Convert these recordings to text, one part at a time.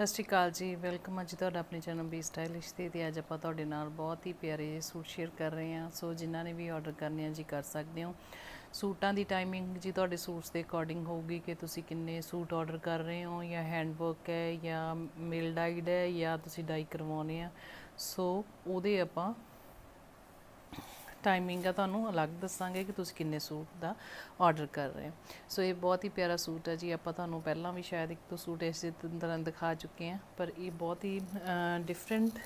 ਸਤਿ ਸ਼੍ਰੀ ਅਕਾਲ ਜੀ, ਵੈਲਕਮ ਅੱਜ ਤੁਹਾਡਾ ਆਪਣੇ ਚੈਨਲ ਬੀ ਸਟਾਈਲਿਸ਼ ਤੇ ਤੇ ਅੱਜ ਆਪਾਂ ਤੁਹਾਡੇ ਨਾਲ ਬਹੁਤ ਹੀ ਪਿਆਰੇ ਜਿਹੇ ਸੂਟ ਸ਼ੇਅਰ ਕਰ ਰਹੇ ਹਾਂ। ਸੋ ਜਿਨ੍ਹਾਂ ਨੇ ਵੀ ਆਰਡਰ ਕਰਨੇ ਆ, ਜੀ ਕਰ ਸਕਦੇ ਹੋ। ਸੂਟਾਂ ਦੀ ਟਾਈਮਿੰਗ ਜੀ ਤੁਹਾਡੇ ਸੂਟਸ ਦੇ ਅਕੋਰਡਿੰਗ ਹੋਊਗੀ ਕਿ ਤੁਸੀਂ ਕਿੰਨੇ ਸੂਟ ਆਰਡਰ ਕਰ ਰਹੇ ਹੋ, ਜਾਂ ਹੈਂਡ ਵਰਕ ਹੈ, ਜਾਂ ਮੇਲ ਡਾਈਡ ਹੈ, ਜਾਂ ਤੁਸੀਂ ਡਾਈ ਕਰਵਾਉਣੇ ਆ। ਸੋ ਉਹਦੇ ਆਪਾਂ ਟਾਈਮਿੰਗ ਆ, ਤੁਹਾਨੂੰ ਅਲੱਗ ਦੱਸਾਂਗੇ ਕਿ ਤੁਸੀਂ ਕਿੰਨੇ ਸੂਟ ਦਾ ਆਰਡਰ ਕਰ ਰਹੇ ਹੋ। ਸੋ ਇਹ ਬਹੁਤ ਹੀ ਪਿਆਰਾ ਸੂਟ ਹੈ ਜੀ, ਆਪਾਂ ਤੁਹਾਨੂੰ ਪਹਿਲਾਂ ਵੀ ਸ਼ਾਇਦ ਇੱਕ ਦੋ ਸੂਟ ਇਸ ਤਰ੍ਹਾਂ ਦਿਖਾ ਚੁੱਕੇ ਹਾਂ, ਪਰ ਇਹ ਬਹੁਤ ਹੀ ਡਿਫਰੈਂਟ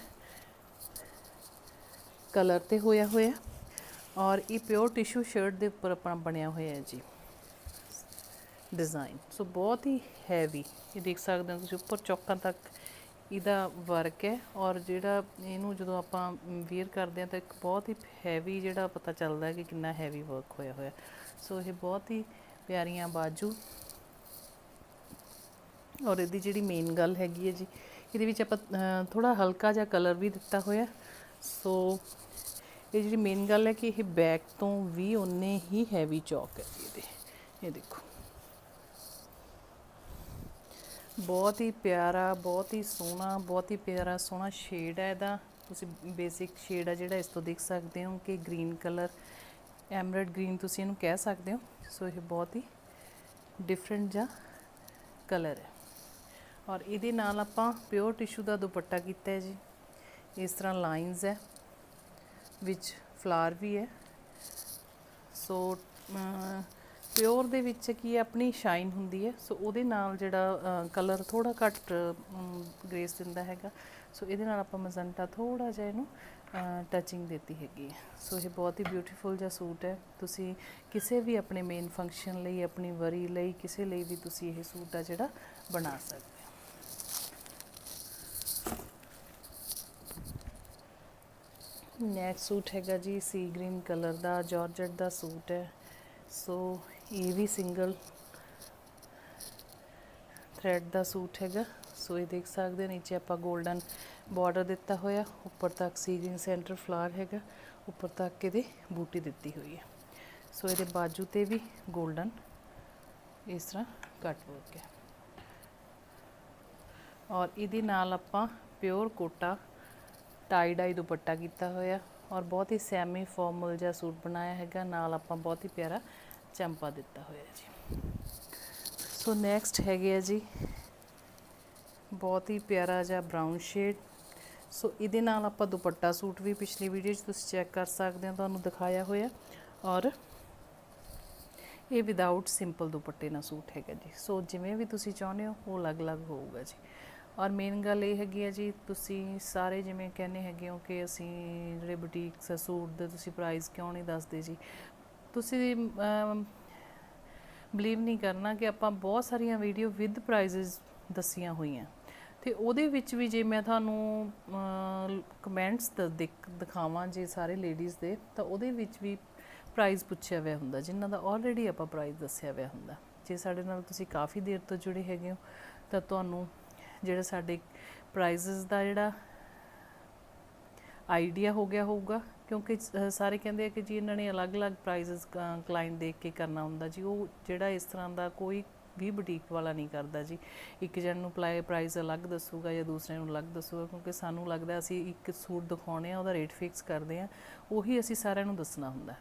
ਕਲਰ ਤੇ ਹੋਇਆ ਹੋਇਆ ਔਰ ਇਹ ਪਿਓਰ ਟਿਸ਼ੂ ਸ਼ਰਟ ਦੇ ਉੱਪਰ ਆਪਣਾ ਬਣਿਆ ਹੋਇਆ ਹੈ ਜੀ। ਡਿਜ਼ਾਈਨ ਸੋ ਬਹੁਤ ਹੀ ਹੈਵੀ ਇਹ ਦੇਖ ਸਕਦੇ ਹੋ ਤੁਸੀਂ, ਉੱਪਰ ਚੌਕਾਂ ਤੱਕ ਇਹਦਾ ਵਰਕ ਹੈ ਔਰ ਜਿਹੜਾ ਇਹਨੂੰ ਜਦੋਂ ਆਪਾਂ ਵੇਅਰ ਕਰਦੇ ਹਾਂ ਤਾਂ ਇੱਕ ਬਹੁਤ ਹੀ ਹੈਵੀ ਜਿਹੜਾ ਪਤਾ ਚੱਲਦਾ ਕਿ ਕਿੰਨਾ ਹੈਵੀ ਵਰਕ ਹੋਇਆ ਹੋਇਆ। ਸੋ ਇਹ ਬਹੁਤ ਹੀ ਪਿਆਰੀਆਂ ਬਾਜੂ ਔਰ ਇਹਦੀ ਜਿਹੜੀ ਮੇਨ ਗੱਲ ਹੈਗੀ ਹੈ ਜੀ, ਇਹਦੇ ਵਿੱਚ ਆਪਾਂ ਥੋੜਾ ਹਲਕਾ ਜਿਹਾ ਕਲਰ ਵੀ ਦਿੱਤਾ ਹੋਇਆ। ਸੋ ਇਹ ਜਿਹੜੀ ਮੇਨ ਗੱਲ ਹੈ ਕਿ ਇਹ ਬੈਕ ਤੋਂ ਵੀ ਉਨੇ ਹੀ ਹੈਵੀ ਚੌਕ ਹੈ ਜੀ ਇਹਦੇ। ਇਹ ਦੇਖੋ। ਬਹੁਤ ਹੀ ਪਿਆਰਾ, ਬਹੁਤ ਹੀ ਸੋਹਣਾ, ਬਹੁਤ ਹੀ ਪਿਆਰਾ ਸੋਹਣਾ ਸ਼ੇਡ ਹੈ ਇਹਦਾ। ਤੁਸੀਂ ਬੇਸਿਕ ਸ਼ੇਡ ਆ ਜਿਹੜਾ ਇਸ ਤੋਂ ਦੇਖ ਸਕਦੇ ਹੋ ਕਿ ਗ੍ਰੀਨ ਕਲਰ ਐਮਰਡ ਗ੍ਰੀਨ ਤੁਸੀਂ ਇਹਨੂੰ ਕਹਿ ਸਕਦੇ ਹੋ। ਸੋ ਇਹ ਬਹੁਤ ਹੀ ਡਿਫਰੈਂਟ ਜਾਂ ਕਲਰ ਹੈ। ਔਰ ਇਹਦੇ ਨਾਲ ਆਪਾਂ ਪਿਓਰ ਟਿਸ਼ੂ ਦਾ ਦੁਪੱਟਾ ਕੀਤਾ ਹੈ ਜੀ। ਇਸ ਤਰ੍ਹਾਂ ਲਾਈਨਸ ਹੈ, ਵਿੱਚ ਫਲਾਰ ਵੀ ਹੈ। ਸੋ ਪਿਓਰ ਦੇ ਵਿੱਚ ਕੀ ਹੈ, ਆਪਣੀ ਸ਼ਾਈਨ ਹੁੰਦੀ ਹੈ, ਸੋ ਉਹਦੇ ਨਾਲ ਜਿਹੜਾ ਕਲਰ ਥੋੜਾ ਘੱਟ ਗ੍ਰੇਸ ਦਿੰਦਾ ਹੈਗਾ, ਸੋ ਇਹਦੇ ਨਾਲ ਆਪਾਂ ਮਜ਼ੰਟਾ ਥੋੜਾ ਜਿਹਾ ਇਹਨੂੰ ਟੱਚਿੰਗ ਦਿੱਤੀ ਹੈਗੀ ਹੈ। ਸੋ ਇਹ ਬਹੁਤ ਹੀ ਬਿਊਟੀਫੁਲ ਜਿਹਾ ਸੂਟ ਹੈ। ਤੁਸੀਂ ਕਿਸੇ ਵੀ ਆਪਣੇ ਮੇਨ ਫੰਕਸ਼ਨ ਲਈ, ਆਪਣੀ ਵਰੀ ਲਈ, ਕਿਸੇ ਲਈ ਵੀ ਤੁਸੀਂ ਇਹ ਸੂਟ ਆ ਜਿਹੜਾ ਬਣਾ ਸਕਦੇ ਹੋ। ਨੈਕਸਟ ਸੂਟ ਹੈਗਾ ਜੀ ਸੀ ਗ੍ਰੀਨ ਕਲਰ ਦਾ ਜਾਰਜਟ ਦਾ ਸੂਟ ਹੈ। ਸੋ ਇਹ ਵੀ ਸਿੰਗਲ ਥ੍ਰੈਡ ਦਾ ਸੂਟ ਹੈਗਾ। ਸੋ ਇਹ ਦੇਖ ਸਕਦੇ ਹੋ, ਨੀਚੇ ਆਪਾਂ 골ਡਨ ਬਾਰਡਰ ਦਿੱਤਾ ਹੋਇਆ, ਉੱਪਰ ਤੱਕ ਸੀ ਸੈਂਟਰ ਫਲਾਰ ਹੈਗਾ, ਉੱਪਰ ਤੱਕ ਇਹਦੇ ਬੂਟੀ ਦਿੱਤੀ ਹੋਈ ਹੈ। ਸੋ ਇਹਦੇ ਬਾਜੂ ਤੇ ਵੀ 골ਡਨ ਇਸ ਤਰ੍ਹਾਂ ਕੱਟ ਵਰਕ ਹੈ। ਔਰ ਇਹਦੇ ਨਾਲ ਆਪਾਂ pure Kota tie dye dupatta ਕੀਤਾ ਹੋਇਆ ਔਰ ਬਹੁਤ ਹੀ ਸੈਮੀ ਫਾਰਮਲ ਜਿਹਾ ਸੂਟ ਬਣਾਇਆ ਹੈਗਾ। ਨਾਲ ਆਪਾਂ ਬਹੁਤ ਹੀ ਪਿਆਰਾ ਚੰਪਾ ਦਿੱਤਾ ਹੋਇਆ ਜੀ। ਸੋ ਨੈਕਸਟ ਹੈਗੇ ਆ ਜੀ, ਬਹੁਤ ਹੀ ਪਿਆਰਾ ਜਿਹਾ ਬ੍ਰਾਊਨ ਸ਼ੇਡ ਸੋ ਇਹਦੇ ਨਾਲ ਆਪਾਂ ਦੁਪੱਟਾ ਸੂਟ ਵੀ ਪਿਛਲੀ ਵੀਡੀਓ 'ਚ ਤੁਸੀਂ ਚੈੱਕ ਕਰ ਸਕਦੇ ਹੋ, ਤੁਹਾਨੂੰ ਦਿਖਾਇਆ ਹੋਇਆ। ਔਰ ਇਹ ਵਿਦਆਊਟ ਸਿੰਪਲ ਦੁਪੱਟੇ ਨਾਲ ਸੂਟ ਹੈਗਾ ਜੀ। ਸੋ ਜਿਵੇਂ ਵੀ ਤੁਸੀਂ ਚਾਹੁੰਦੇ ਹੋ, ਉਹ ਅਲੱਗ-ਅਲੱਗ ਹੋਊਗਾ ਜੀ। ਔਰ ਮੇਨ ਗੱਲ ਇਹ ਹੈਗੀ ਹੈ ਜੀ, ਤੁਸੀਂ ਸਾਰੇ ਜਿਵੇਂ ਕਹਿੰਦੇ ਹੈਗੇ ਹੋ ਕਿ ਅਸੀਂ ਜਿਹੜੇ ਬੁਟੀਕਸ ਆ ਸੂਟ ਦੇ ਤੁਸੀਂ ਪ੍ਰਾਈਸ ਕਿਉਂ ਨਹੀਂ ਦੱਸਦੇ ਜੀ? ਤੁਸੀਂ ਬਲੀਵ ਨਹੀਂ ਕਰਨਾ ਕਿ ਆਪਾਂ ਬਹੁਤ ਸਾਰੀਆਂ ਵੀਡੀਓ ਵਿਦ ਪ੍ਰਾਈਸਸ ਦਸੀਆਂ ਹੋਈਆਂ। ਤੇ ਉਹਦੇ ਵਿੱਚ ਵੀ ਜੇ ਮੈਂ ਤੁਹਾਨੂੰ ਕਮੈਂਟਸ ਦਿਖਾਵਾਂ ਜੇ ਸਾਰੇ ਲੇਡੀਜ਼ ਦੇ, ਤਾਂ ਉਹਦੇ ਵਿੱਚ ਵੀ ਪ੍ਰਾਈਜ਼ ਪੁੱਛਿਆ ਹੋਇਆ ਹੁੰਦਾ, ਜਿਨ੍ਹਾਂ ਦਾ ਆਲਰੇਡੀ ਆਪਾਂ ਪ੍ਰਾਈਜ਼ ਦੱਸਿਆ ਹੋਇਆ ਹੁੰਦਾ। ਜੇ ਸਾਡੇ ਨਾਲ ਤੁਸੀਂ ਕਾਫੀ ਦੇਰ ਤੋਂ ਜੁੜੇ ਹੈਗੇ ਹੋ, ਤਾਂ ਤੁਹਾਨੂੰ ਜਿਹੜਾ ਸਾਡੇ ਪ੍ਰਾਈਸਸ ਦਾ ਜਿਹੜਾ ਆਈਡੀਆ ਹੋ ਗਿਆ ਹੋਊਗਾ ਕਿਉਂਕਿ ਸਾਰੇ ਕਹਿੰਦੇ ਆ ਕਿ ਜੀ ਇਹਨਾਂ ਨੇ ਅਲੱਗ-ਅਲੱਗ ਪ੍ਰਾਈਸਸ ਕਲਾਇੰਟ ਦੇਖ ਕੇ ਕਰਨਾ ਹੁੰਦਾ ਜੀ। ਉਹ ਜਿਹੜਾ ਇਸ ਤਰ੍ਹਾਂ ਦਾ ਕੋਈ ਵੀ ਬੁਟੀਕ ਵਾਲਾ ਨਹੀਂ ਕਰਦਾ ਜੀ। ਇੱਕ ਜਣ ਨੂੰ ਪਲਾਈ ਪ੍ਰਾਈਸ ਅਲੱਗ ਦੱਸੂਗਾ ਜਾਂ ਦੂਸਰੇ ਨੂੰ ਅਲੱਗ ਦੱਸੂਗਾ, ਕਿਉਂਕਿ ਸਾਨੂੰ ਲੱਗਦਾ ਅਸੀਂ ਇੱਕ ਸੂਟ ਦਿਖਾਉਣੇ ਆ, ਉਹਦਾ ਰੇਟ ਫਿਕਸ ਕਰਦੇ ਆ, ਉਹੀ ਅਸੀਂ ਸਾਰਿਆਂ ਨੂੰ ਦੱਸਣਾ ਹੁੰਦਾ।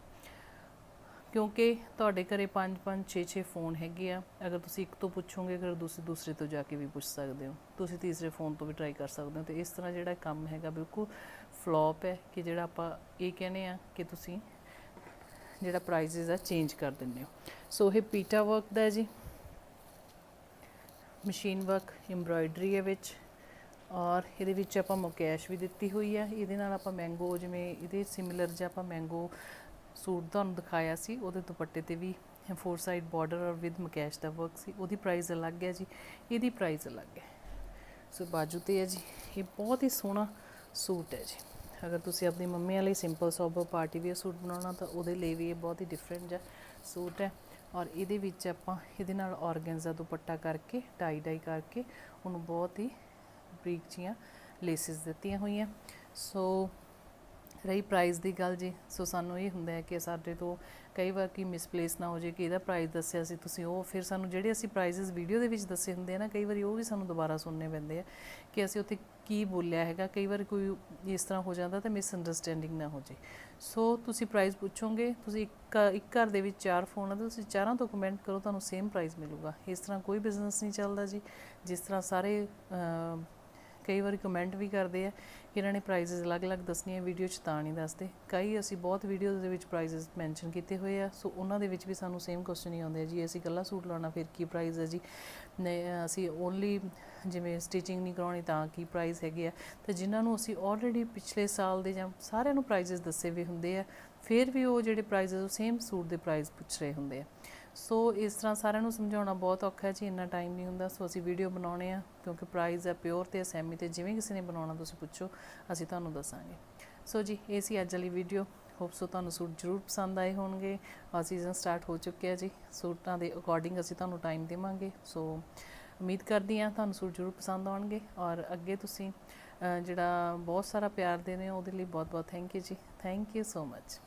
ਕਿਉਂਕਿ ਤੁਹਾਡੇ ਘਰੇ 5 5 6 6 ਫੋਨ ਹੈਗੇ ਆ। ਅਗਰ ਤੁਸੀਂ ਇੱਕ ਤੋਂ ਪੁੱਛੋਗੇ, ਫਿਰ ਦੂਸਰੇ ਦੂਸਰੇ ਤੋਂ ਜਾ ਕੇ ਵੀ ਪੁੱਛ ਸਕਦੇ ਹੋ। ਤੁਸੀਂ ਤੀਸਰੇ ਫੋਨ ਤੋਂ ਵੀ ਟਰਾਈ ਕਰ ਸਕਦੇ ਹੋ। ਤੇ ਇਸ ਤਰ੍ਹਾਂ ਜਿਹੜਾ ਕੰਮ ਹੈਗਾ ਬਿਲਕੁਲ ਫਲॉप ਹੈ ਕਿ ਜਿਹੜਾ ਆਪਾਂ ਇਹ ਕਹਿੰਦੇ ਆ ਕਿ ਤੁਸੀਂ ਜਿਹੜਾ ਪ੍ਰਾਈਸਸ ਆ ਚੇਂਜ ਕਰ ਦਿੰਦੇ ਹੋ। ਸੋ ਇਹ ਪੀਟਾ ਵਰਕ ਦਾ ਜੀ। ਮਸ਼ੀਨ ਵਰਕ ਐਮਬਰਾਇਡਰੀ ਹੈ ਵਿੱਚ। ਔਰ ਇਹਦੇ ਵਿੱਚ ਆਪਾਂ ਮੁਕੈਸ਼ ਵੀ ਦਿੱਤੀ ਹੋਈ ਹੈ ਇਹਦੇ ਨਾਲ ਆਪਾਂ ਮੈਂਗੋ ਜਿਵੇਂ, ਇਹਦੇ ਸਿਮਿਲਰ ਜਿਹਾ ਆਪਾਂ ਮੈਂਗੋ ਸੂਟ ਤੁਹਾਨੂੰ ਦਿਖਾਇਆ ਸੀ, ਉਹਦੇ ਦੁਪੱਟੇ ਤੇ ਵੀ ਫੋਰ ਸਾਈਡ ਬਾਰਡਰ ਔਰ ਵਿਦ ਮਕੈਸ਼ ਦਾ ਵਰਕ ਸੀ, ਉਹਦੀ ਪ੍ਰਾਈਸ ਅਲੱਗ ਹੈ ਜੀ, ਇਹਦੀ ਪ੍ਰਾਈਸ ਅਲੱਗ ਹੈ। ਸੋ ਬਾਜੂ ਤੇ ਹੈ ਜੀ, ਇਹ ਬਹੁਤ ਹੀ ਸੋਹਣਾ ਸੂਟ ਹੈ ਜੀ। ਅਗਰ ਤੁਸੀਂ ਆਪਣੀ ਮੰਮੀ ਵਾਲੀ simple sober party wear suit ਬਣਾਉਣਾ ਤਾਂ ਉਹਦੇ ਲਈ ਵੀ ਇਹ ਬਹੁਤ ਹੀ ਡਿਫਰੈਂਟ ਜਿਹਾ ਸੂਟ ਹੈ। ਔਰ ਇਹਦੇ ਵਿੱਚ ਆਪਾਂ, ਇਹਦੇ ਨਾਲ ਆਰਗੈਂਜ਼ਾ ਦੁਪੱਟਾ ਕਰਕੇ ਟਾਈ ਡਾਈ ਕਰਕੇ ਉਹਨੂੰ ਬਹੁਤ ਹੀ ਬਰੀਕ ਜੀਆਂ ਲੇਸਿਸ ਦਿੱਤੀਆਂ ਹੋਈਆਂ। ਸੋ ਰਹੀ ਪ੍ਰਾਈਸ ਦੀ ਗੱਲ ਜੀ। ਸੋ ਸਾਨੂੰ ਇਹ ਹੁੰਦਾ ਹੈ ਕਿ ਸਾਡੇ ਤੋਂ ਕਈ ਵਾਰ ਕੀ ਮਿਸਪਲੇਸ ਨਾ ਹੋ ਜੇ ਕਿ ਇਹਦਾ ਪ੍ਰਾਈਸ ਦੱਸਿਆ ਸੀ ਤੁਸੀਂ ਉਹ, ਫਿਰ ਸਾਨੂੰ ਜਿਹੜੇ ਅਸੀਂ ਪ੍ਰਾਈਸਸ ਵੀਡੀਓ ਦੇ ਵਿੱਚ ਦੱਸੇ ਹੁੰਦੇ ਆ ਨਾ, ਕਈ ਵਾਰੀ ਉਹ ਵੀ ਸਾਨੂੰ ਦੁਬਾਰਾ ਸੁਣਨੇ ਪੈਂਦੇ ਆ ਕਿ ਅਸੀਂ ਉੱਥੇ ਕੀ ਬੋਲਿਆ ਹੈਗਾ। ਕਈ ਵਾਰ ਕੋਈ ਇਸ ਤਰ੍ਹਾਂ ਹੋ ਜਾਂਦਾ ਤਾਂ ਮਿਸ ਅੰਡਰਸਟੈਂਡਿੰਗ ਨਾ ਹੋ ਜੇ ਸੋ ਤੁਸੀਂ ਪ੍ਰਾਈਸ ਪੁੱਛੋਗੇ, ਤੁਸੀਂ ਇੱਕ ਇੱਕ ਘਰ ਦੇ ਵਿੱਚ ਚਾਰ ਫੋਨ ਆ ਤੁਸੀਂ ਚਾਰਾਂ ਤੋਂ ਕਮੈਂਟ ਕਰੋ, ਤੁਹਾਨੂੰ ਸੇਮ ਪ੍ਰਾਈਸ ਮਿਲੂਗਾ। ਇਸ ਤਰ੍ਹਾਂ ਕੋਈ ਬਿਜ਼ਨਸ ਨਹੀਂ ਚੱਲਦਾ ਜੀ। ਜਿਸ ਤਰ੍ਹਾਂ ਸਾਰੇ ਕਈ ਵਾਰੀ ਕਮੈਂਟ ਵੀ ਕਰਦੇ ਆ ਕਿ ਇਹਨਾਂ ਨੇ ਪ੍ਰਾਈਸਸ ਅਲੱਗ-ਅਲੱਗ ਦੱਸਣੀਆਂ ਵੀਡੀਓ 'ਚ ਤਾਂ ਨਹੀਂ ਦੱਸਦੇ। ਕਈ ਅਸੀਂ ਬਹੁਤ ਵੀਡੀਓਜ਼ ਦੇ ਵਿੱਚ ਪ੍ਰਾਈਸਸ ਮੈਂਸ਼ਨ ਕੀਤੇ ਹੋਏ ਆ, ਸੋ ਉਹਨਾਂ ਦੇ ਵਿੱਚ ਵੀ ਸਾਨੂੰ ਸੇਮ ਕੁਐਸਚਨ ਹੀ ਆਉਂਦੇ ਆ, ਜੀ, ਅਸੀਂ ਇਕੱਲਾ ਸੂਟ ਲਾਉਣਾ, ਫਿਰ ਕੀ ਪ੍ਰਾਈਸ ਹੈ ਜੀ? ਨੇ, ਅਸੀਂ ਓਨਲੀ ਜਿਵੇਂ ਸਟਿਚਿੰਗ ਨਹੀਂ ਕਰਾਉਣੀ ਤਾਂ ਕੀ ਪ੍ਰਾਈਸ ਹੈਗੇ ਆ? ਤੇ ਜਿਨ੍ਹਾਂ ਨੂੰ ਅਸੀਂ ਆਲਰੇਡੀ ਪਿਛਲੇ ਸਾਲ ਦੇ ਜਾਂ ਸਾਰਿਆਂ ਨੂੰ ਪ੍ਰਾਈਸਸ ਦੱਸੇ ਵੀ ਹੁੰਦੇ ਆ, ਫਿਰ ਵੀ ਉਹ ਜਿਹੜੇ ਪ੍ਰਾਈਸਸ ਉਹ ਸੇਮ ਸੂਟ ਦੇ ਪ੍ਰਾਈਸ ਪੁੱਛ ਰਹੇ ਹੁੰਦੇ ਆ। ਸੋ ਇਸ ਤਰ੍ਹਾਂ ਸਾਰਿਆਂ ਨੂੰ ਸਮਝਾਉਣਾ ਬਹੁਤ ਔਖਾ ਹੈ ਜੀ, ਇੰਨਾ ਟਾਈਮ ਨਹੀਂ ਹੁੰਦਾ। ਸੋ ਅਸੀਂ ਵੀਡੀਓ ਬਣਾਉਣੇ ਆ, ਕਿਉਂਕਿ ਪ੍ਰਾਈਜ਼ ਹੈ ਪਿਓਰ ਤੇ ਅਸੈਮੀ ਤੇ ਜਿਵੇਂ ਕਿਸੇ ਨੇ ਬਣਾਉਣਾ, ਤੁਸੀਂ ਪੁੱਛੋ, ਅਸੀਂ ਤੁਹਾਨੂੰ ਦੱਸਾਂਗੇ। ਸੋ ਜੀ, ਇਹ ਸੀ ਅੱਜ ਵਾਲੀ ਵੀਡੀਓ ਹੋਪ ਸੋ ਤੁਹਾਨੂੰ ਸੂਟ ਜ਼ਰੂਰ ਪਸੰਦ ਆਏ ਹੋਣਗੇ। ਆ ਸੀਜ਼ਨ ਸਟਾਰਟ ਹੋ ਚੁੱਕਿਆ ਜੀ। ਸੂਟਾਂ ਦੇ ਅਕੋਰਡਿੰਗ ਅਸੀਂ ਤੁਹਾਨੂੰ ਟਾਈਮ ਦੇਵਾਂਗੇ। ਸੋ ਉਮੀਦ ਕਰਦੀ ਹਾਂ ਤੁਹਾਨੂੰ ਸੂਟ ਜ਼ਰੂਰ ਪਸੰਦ ਆਉਣਗੇ। ਔਰ ਅੱਗੇ ਤੁਸੀਂ ਜਿਹੜਾ ਬਹੁਤ ਸਾਰਾ ਪਿਆਰ ਦੇ ਰਹੇ ਹੋ ਉਹਦੇ ਲਈ ਬਹੁਤ ਬਹੁਤ ਥੈਂਕ ਯੂ ਜੀ। Thank you so much